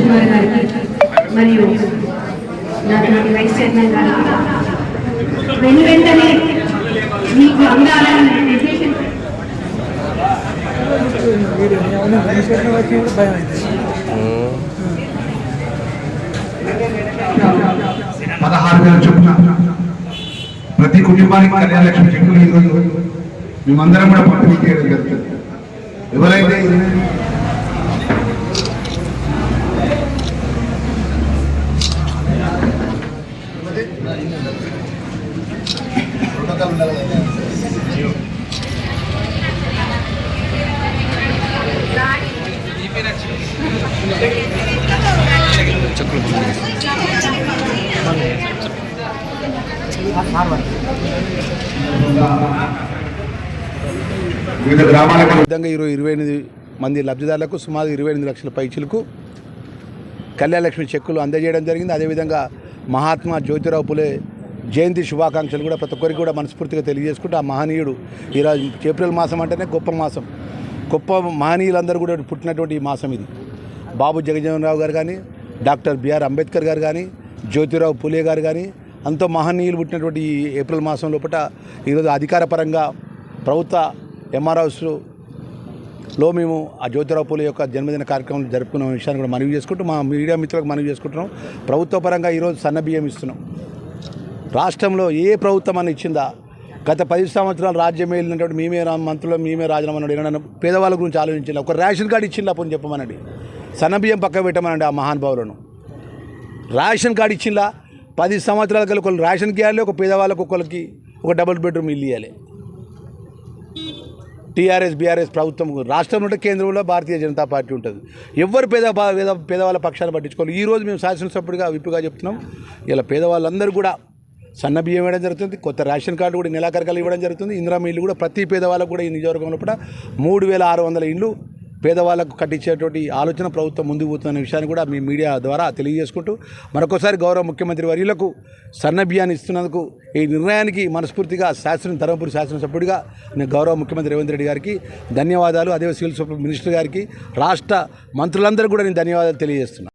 సంతోష్ కుమార్ గారికి మరియు నాటి వైస్ చైర్మన్ గారికి వెను వెంటనే మీకు అందాలని నిర్దేశం పదహారు వేల చొప్పున ప్రతి కుటుంబానికి కళ్యాణ లక్ష్మి చెక్కులు ఈరోజు మేమందరం కూడా పంపిణీ చేయడం జరుగుతుంది. ఎవరైతే వివిధ గ్రామాలకు విధంగా ఇరవై ఇరవై ఎనిమిది మంది లబ్ధిదారులకు సుమారు ఇరవై ఎనిమిది లక్షల పైచులకు కళ్యాణలక్ష్మి చెక్కులు అందజేయడం జరిగింది. అదేవిధంగా మహాత్మా జ్యోతిరావు పులే జయంతి శుభాకాంక్షలు కూడా ప్రతి ఒక్కరికి కూడా మనస్ఫూర్తిగా తెలియజేసుకుంటూ ఆ మహనీయుడు ఈరోజు ఏప్రిల్ మాసం అంటేనే గొప్ప మాసం. గొప్ప మహనీయులందరూ కూడా పుట్టినటువంటి ఈ మాసం ఇది. బాబు జగజీవనరావు గారు కానీ డాక్టర్ బిఆర్ అంబేద్కర్ గారు కానీ జ్యోతిరావు పులే గారు కానీ అంతో మహనీయులు పుట్టినటువంటి ఈ ఏప్రిల్ మాసం లోపల ఈరోజు అధికారపరంగా ప్రభుత్వ ఎంఆర్ఓస్లు లో మేము ఆ జ్యోతిరావు పూల యొక్క జన్మదిన కార్యక్రమం జరుపుకున్న విషయాన్ని కూడా మనవి చేసుకుంటూ మా మీడియా మిత్రులకు మనవి చేసుకుంటున్నాం. ప్రభుత్వ పరంగా ఈరోజు సన్న బియ్యం ఇస్తున్నాం. రాష్ట్రంలో ఏ ప్రభుత్వం అని ఇచ్చిందా? గత పది సంవత్సరాలు రాజ్యం వెళ్ళినటువంటి మేమే రా మంత్రులు మేమే రాజీనామా అన్నాడు ఏమన్నా పేదవాళ్ళ గురించి ఆలోచించాలి ఒక రేషన్ కార్డు ఇచ్చిందా అప్పుడు చెప్పమనండి. సన్న బియ్యం పక్క పెట్టమనండి ఆ మహానుభావులను. రేషన్ కార్డు ఇచ్చిందా? పది సంవత్సరాల కలిసి ఒకళ్ళు రేషన్కి ఇవ్వాలి ఒక పేదవాళ్ళకు ఒకరికి ఒక డబుల్ బెడ్రూమ్ ఇల్లు ఇవ్వాలి టీఆర్ఎస్ బీఆర్ఎస్ ప్రభుత్వం రాష్ట్రంలో ఉంటే కేంద్రంలో భారతీయ జనతా పార్టీ ఉంటుంది. ఎవరు పేద పేద పేదవాళ్ళ పక్షాన్ని పట్టించుకోవాలి ఈ రోజు మేము శాసనసభ్యుడిగా విప్పుగా చెప్తున్నాం. ఇలా పేదవాళ్ళందరూ కూడా సన్న బియ్యం ఇవ్వడం జరుగుతుంది. కొత్త రేషన్ కార్డు కూడా నెలాఖరికలు ఇవ్వడం జరుగుతుంది. ఇందిరా ఇల్లు కూడా ప్రతి పేదవాళ్ళకు కూడా ఈ నియోజకవర్గంలో కూడా మూడు వేల ఆరు వందల ఇండ్లు పేదవాళ్ళకు కట్టించేటువంటి ఆలోచన ప్రభుత్వం ముందుకు పోతున్న విషయాన్ని కూడా మీ మీడియా ద్వారా తెలియజేసుకుంటూ మరొకసారి గౌరవ ముఖ్యమంత్రి వర్యులకు సన్న బియ్యాన్ని ఇస్తున్నందుకు ఈ నిర్ణయానికి మనస్ఫూర్తిగా శాసన ధర్మపురి శాసనసభ్యుడిగా నేను గౌరవ ముఖ్యమంత్రి రేవంత్ రెడ్డి గారికి ధన్యవాదాలు. అదే సివిల్ సప్లై మినిస్టర్ గారికి రాష్ట్ర మంత్రులందరూ కూడా నేను ధన్యవాదాలు తెలియజేస్తున్నాను.